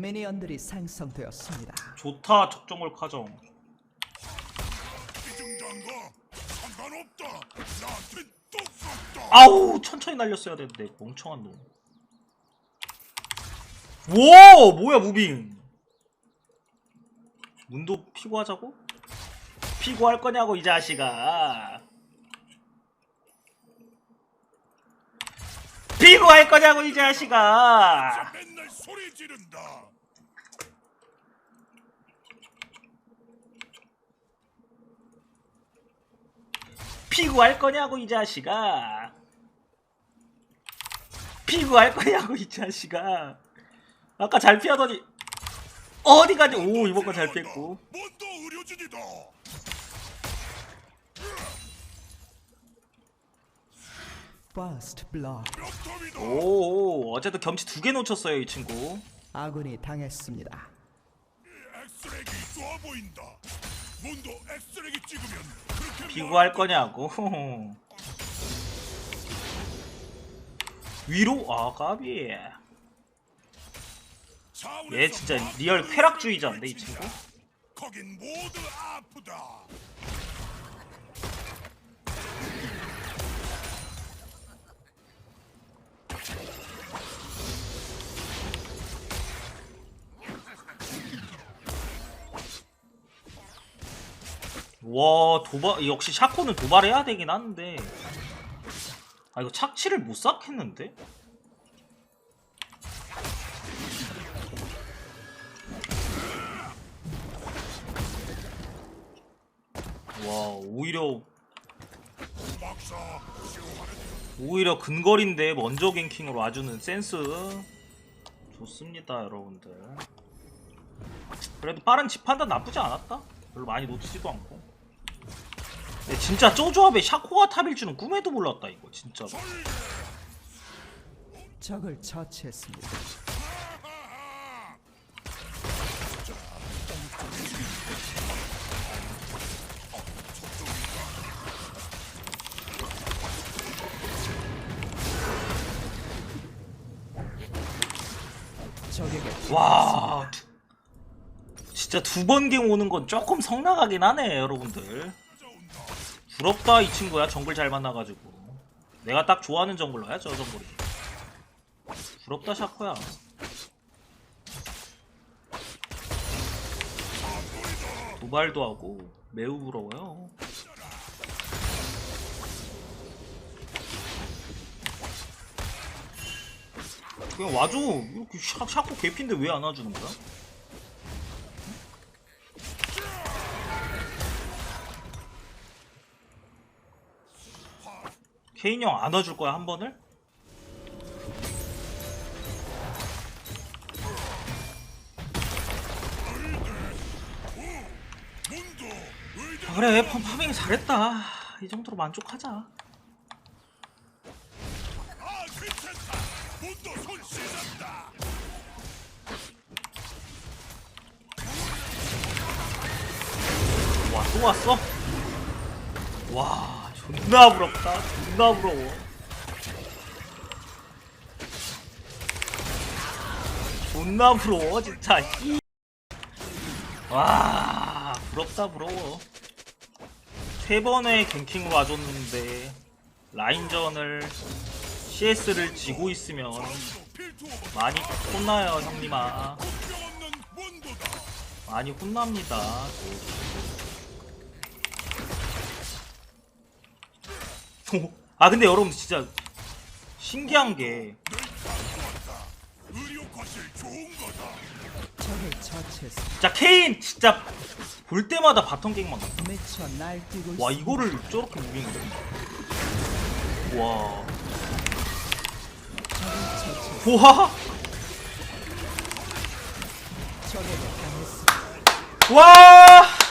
미니언들이 생성되었습니다. 좋다 적정글 카정. 아우 천천히 날렸어야 되는데 멍청한 놈. 오 뭐야 무빙. 문도 피고 하자고? 피고 할 거냐고 이 자식아. 피고 할 거냐고 이 자식아. 소리 지른다. 피고 할 거냐고 이 자식아. 피고 할 거냐고 이 자식아. 아까 잘 피하더니 어디 가지? 오 이번 거 잘 피했고. 뭔도 의료진이다. First Blood. 오, 어제도 겸치 두 개 놓쳤어요, 이 친구. 아군이 당했습니다. 엑스렉이 좋아 보인다. 뭔도 엑스렉이 찍으면 그렇게 비구할 거냐고. 위로? 아, 까비. 얘 진짜 막 리얼 쾌락주의자인데, 이 친구. 거긴 모두 아프다. 와, 도발, 역시 샤코는 도발해야 되긴 하는데. 아, 이거 착취를 못 쌓겠는데? 와, 오히려 오히려 근거리인데 먼저 갱킹으로 와주는 센스 좋습니다 여러분들 그래도 빠른 집 판단 나쁘지 않았다 별로 많이 놓치지도 않고 진짜 쪼조합에 샤코가 탑일 줄은 꿈에도 몰랐다 이거 진짜 적을 처치했습니다. 와 두- 진짜 두 번 갱 오는 건 조금 성나가긴 하네 여러분들 부럽다 이 친구야. 정글 잘 만나가지고. 내가 딱 좋아하는 정글러야 저 정글이. 부럽다 샤코야. 도발도 하고 매우 부러워요. 그냥 와줘. 이렇게 샤, 샤코 개피인데 왜 안 와주는 거야? 케인 형안 와줄 거야 한 번을? 아, 그래 펌 파밍 잘했다 이 정도로 만족하자 아 괜찮다. 문도 손 씻었다. 와또 왔어? 와 존나 부럽다 존나 부러워 존나 부러워 진짜 씨. 와 부럽다 부러워 세 번의 갱킹으로 와줬는데 라인전을 CS를 지고 있으면 많이 혼나요 형님아. 많이 혼납니다. 아 근데 여러분 진짜 신기한 게. 진짜 케인 진짜 볼 때마다 바텀 갱만 와. 이거를 저렇게 무빙을 와. 우와. 와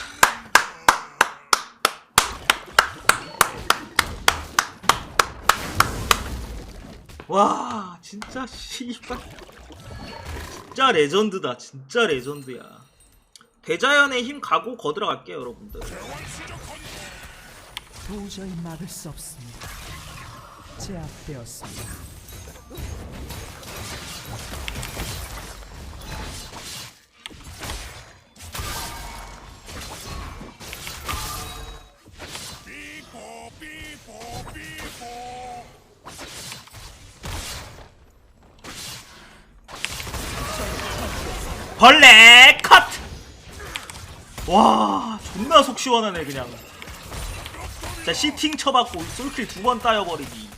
와, 진짜 씨발. 진짜 레전드다. 진짜 레전드야. 대자연의 힘 가고 거 들어갈게요, 여러분들. 도저히 막을 수 없습니다. 제압되었습니다. 벌레 컷! 와 존나 속 시원하네 그냥. 진짜 시팅 쳐받고 솔킬 두 번 따여버리기.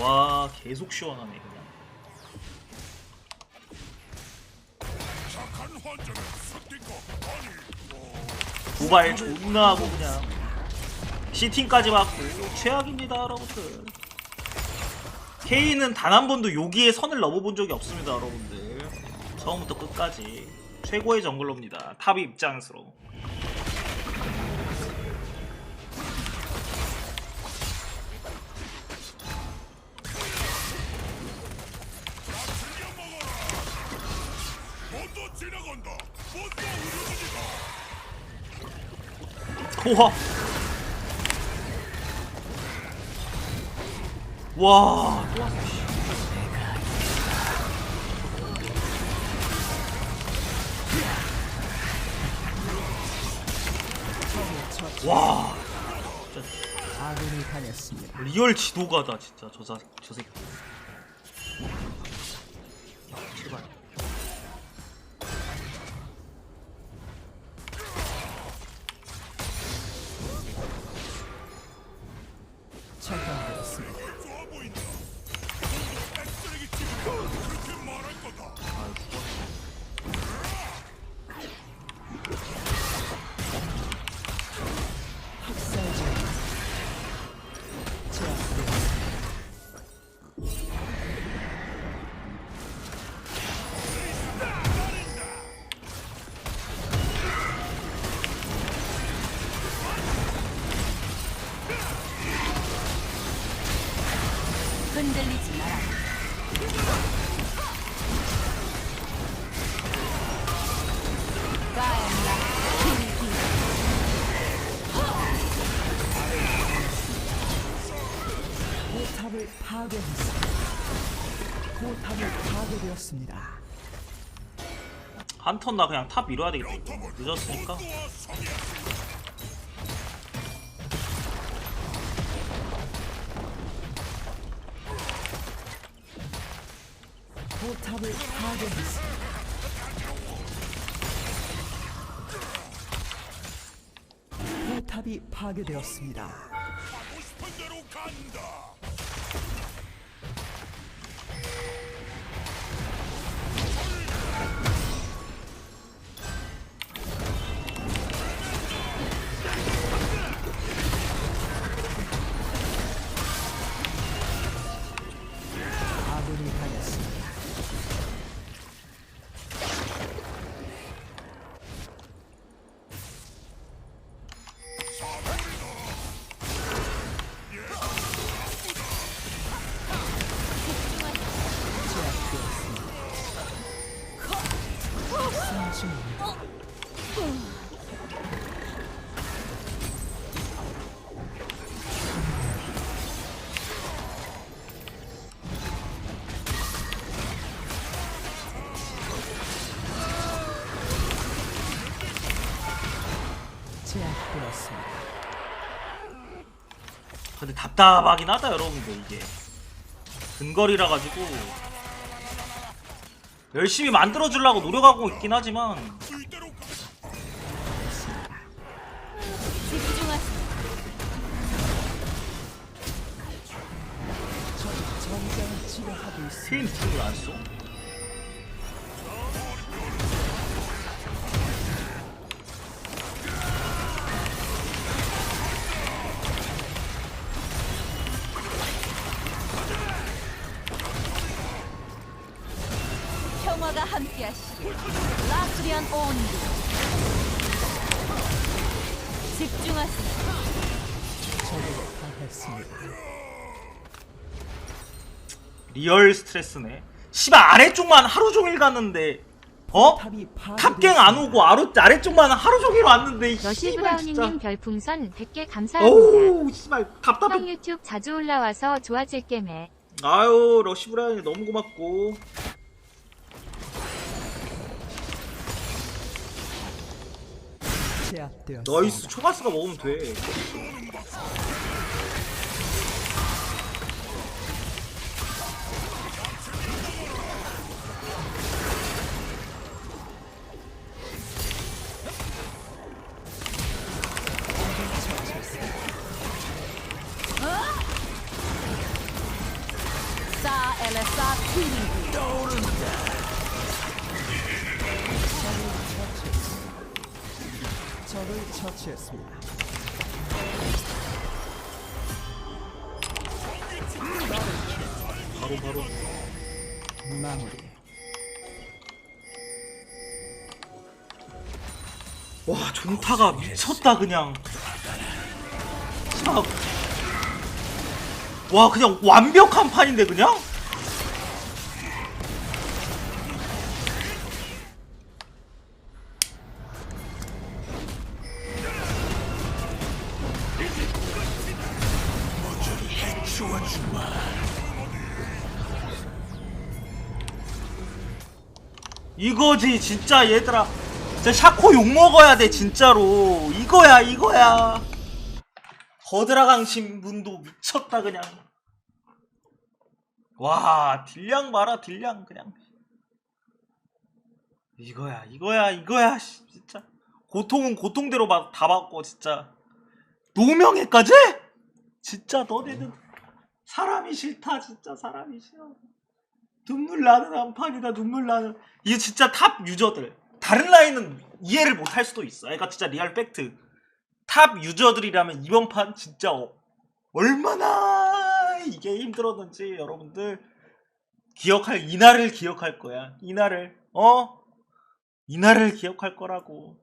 와 계속 시원하네 그냥. 도발 존나 하고 그냥. 시팅까지 받고 최악입니다 여러분들 K는 단한 번도 여기에 선을 넘어본 적이 없습니다 여러분들. 처음부터 끝까지. 최고의 정글러입니다. 탑이 우려진다 우와 와또 왔어, 씨. 와 아군이 당했습니다. 리얼 지도가다 진짜 저, 자, 저 새끼 제발 포탑을 파괴했습니다. 포탑을 파괴되었습니다. 한 턴 나 그냥 탑 밀어야 되겠다. 늦었으니까 포탑을 파괴했습니다. 포탑이 파괴되었습니다. 제압되었습니다. 근데 답답하긴 하다 여러분들 이게 근거리라 가지고 열심히 만들어 주려고 노력하고 있긴 하지만. 테임 팀을 안 써? 라스리안 온드. 집중하세요. 리얼 스트레스네 씨발 아래쪽만 하루 종일 갔는데 어? 탑갱 안 오고 아래, 아래쪽만 하루 종일 왔는데 이 러시 씨발 진짜 브라우니님 별풍선 100개 감사합니다. 어우 씨발 답답해 형 유튜브 자주 올라와서 좋아질 게매. 아유 러시 브라운이 너무 고맙고 제압되었어 나이스 초가스가 먹으면 돼. 떠오른다. 적을 처치했습니다. 바로 바로 마무리. 와 존타가 미쳤다 그냥 참. 와 그냥 완벽한 판인데 그냥 이거지 진짜 얘들아. 진짜 샤코 욕먹어야 돼 진짜로. 이거야 이거야. 거드라강 신 분도 미쳤다 그냥. 와 딜량 봐라 딜량 그냥. 이거야 이거야 이거야 씨, 진짜. 고통은 고통대로 막 다 받고 진짜. 노명예까지? 진짜 너네는 사람이 싫다 진짜 사람이 싫어 눈물 나는 한판이다 눈물 나는. 이게 진짜 탑 유저들. 다른 라인은 이해를 못 할 수도 있어. 그러니까 진짜 리얼 팩트. 탑 유저들이라면 이번 판 진짜 어- 얼마나 이게 힘들었는지 여러분들 기억할 이날을 기억할 거야. 이날을 어? 이날을 기억할 거라고